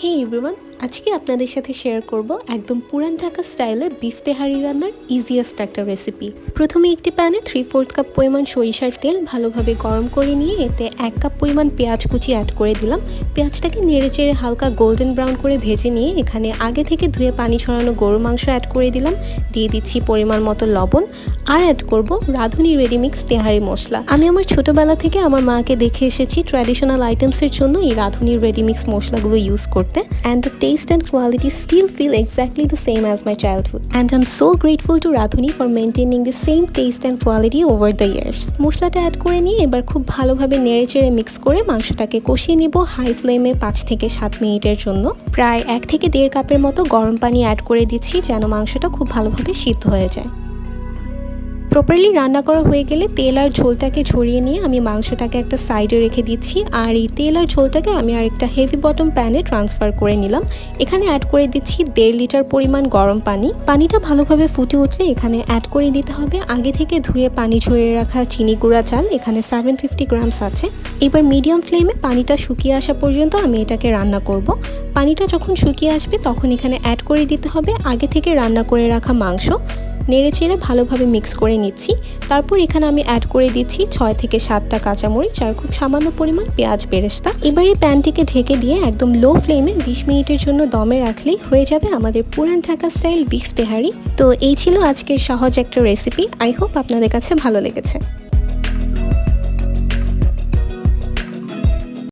হে everyone আজকে আপনাদের সাথে শেয়ার করব একদম পুরান ঢাকা স্টাইলে বিফ তেহারি রান্নার ইজিয়েস্ট একটা রেসিপি প্রথমে একটি প্যানে থ্রি ফোর্থ কাপ পরিমাণ সরিষার তেল ভালোভাবে গরম করে নিয়ে এতে এক কাপ পরিমাণ পেঁয়াজ কুচি অ্যাড করে দিলাম। পেঁয়াজটাকে নেড়ে চেড়ে হালকা গোল্ডেন ব্রাউন করে ভেজে নিয়ে এখানে আগে থেকে ধুয়ে পানি ছড়ানো গরু মাংস অ্যাড করে দিলাম। দিয়ে দিচ্ছি পরিমাণ মতো লবণ। আর অ্যাড করব রাঁধুনি রেডিমিক্স তেহারি মশলা। আমি আমার ছোটবেলা থেকে আমার মাকে দেখে এসেছি ট্র্যাডিশনাল আইটেমসের জন্য এই রাঁধুনি রেডিমিক্স মশলাগুলো ইউজ করতে। And the taste and quality still feel exactly the same as my childhood. And I'm so grateful to Radhuni for maintaining the same taste and quality over the years. মশলাটা add করে নিয়ে এবার খুব ভালোভাবে নেড়ে চেড়ে mix করে মাংসটাকে কষিয়ে নিব হাই ফ্লেমে পাঁচ থেকে সাত মিনিটের জন্য প্রায় এক থেকে দেড় কাপের মতো গরম পানি অ্যাড করে দিচ্ছি যেন মাংসটা খুব ভালোভাবে সিদ্ধ হয়ে যায় প্রপারলি রান্না করা হয়ে গেলে তেল আর ঝোলটাকে ছড়িয়ে নিয়ে আমি মাংসটাকে একটা সাইডে রেখে দিচ্ছি আর এই তেল আর ঝোলটাকে আমি আরেকটা হেভি বটম প্যানে ট্রান্সফার করে নিলাম। এখানে অ্যাড করে দিচ্ছি দেড় লিটার পরিমাণ গরম পানি। পানিটা ভালোভাবে ফুটে উঠলে এখানে অ্যাড করে দিতে হবে। আগে থেকে ধুয়ে পানি ঝরিয়ে রাখা চিনি গুঁড়া চাল, এখানে সেভেন ফিফটি গ্রামস আছে। এবার মিডিয়াম ফ্লেমে পানিটা শুকিয়ে আসা পর্যন্ত আমি এটাকে রান্না করব। পানিটা যখন শুকিয়ে আসবে তখন এখানে অ্যাড করে দিতে হবে। আগে থেকে রান্না করে রাখা মাংস। নেড়ে চেড়ে ভালোভাবে মিক্স করে নিচ্ছি। তারপর এখানে আমি অ্যাড করে দিচ্ছি ছয় থেকে সাতটা কাঁচামরিচ আর খুব সামান্য পরিমাণ পেঁয়াজ বেরেস্তা। এবার প্যানটিকে ঢেকে দিয়ে একদম লো ফ্লেমে বিশ মিনিটের জন্য দমে রাখলেই হয়ে যাবে আমাদের পুরান ঢাকা স্টাইল বিফ তেহারি। তো এই ছিল আজকের সহজ একটা রেসিপি আই হোপ আপনাদের কাছে ভালো লেগেছে।